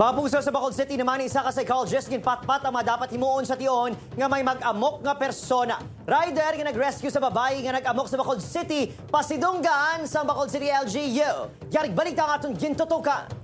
Mga sa Bacol City naman isa ka psychologist ginpatpat ang mga dapat himuon sa tion nga may mag-amok nga persona. Rider nga nag-rescue sa babae nga nag-amok sa Bacol City, pasidunggaan sa Bacol City LGU. Yarig balik ang atong gintutukan.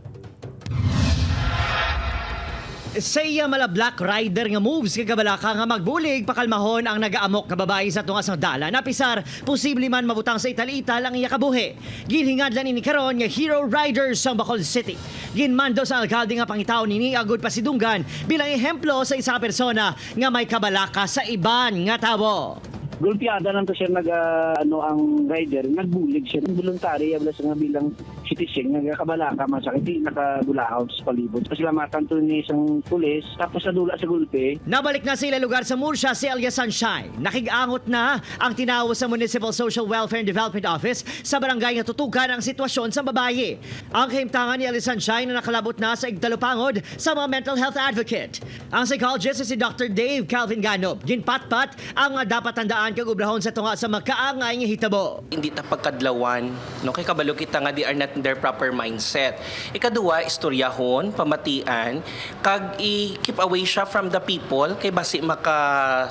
Sa iya mala Black Rider nga moves kagabalaka nga magbulig pakalmahon ang nagaamok nga babae sa tunga sa dala. Napisar, posible man mabutang sa ital-ital ang iya kabuhi. Ginhingad lang ini karon nga Hero Riders sa Bacol City. Ginmando sa alkalde nga pangitaw nini agud pasidunggan bilang ehemplo sa isa persona nga may kabalaka sa iban nga tawo. Gulpiada lang to siya nag ah, ano ang rider nagbulig siya voluntary abla sa bilang citizen nga kabalaka masakit di nakagulahaw sa palibot pasalamatan to ni isang pulis tapos sa dula sa gulpe Nabalik na sila lugar sa Murcia, Celia Sunshine. Nakigangot na ang tinawo sa Municipal Social Welfare and Development Office sa barangay nga tutukan ang sitwasyon sa babaye. Ang kahimtangan ni Elia Sunshine na nakalabot na sa igtalupangod sa mga mental health advocate. Ang psychologist si Dr. Dave Calvin Ganob. Ginpatpat ang mga dapat tandaan kag ubrahon sa tunga sa makaangay nga hitabo. hindi ta pagkadlawan no kay kabalo kita nga they are not in their proper mindset ikaduha istoryahon pamatian kag i keep away siya from the people kay basi maka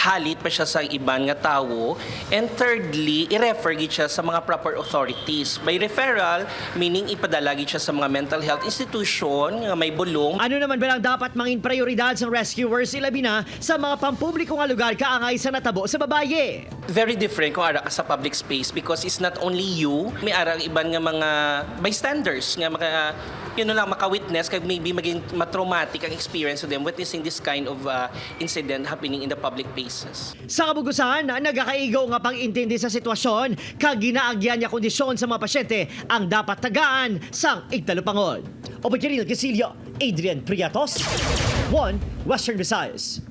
halit pa siya sa iban nga tawo and thirdly i-refer gid siya sa mga proper authorities. By referral meaning ipadala gid siya sa mga mental health institution nga may bulong. Ano naman ba lang dapat mangin prioridad sa rescuers? Ilabi na sa mga pampubliko nga lugar kaangay sa natabo sa babaye? very different kung ara sa public space because it's not only you, may ara ang iban nga mga bystanders nga mga yun na lang maka-witness kag maybe maging matraumatic ang experience to them witnessing this kind of uh, incident happening in the public places. Sa kabugusan, nagakaigo nga pag-intindi sa sitwasyon kag ginaagyan niya kondisyon sa mga pasyente ang dapat tagaan sang igtalupangol. O Kiril Casilio, Adrian Priatos, One Western Visayas.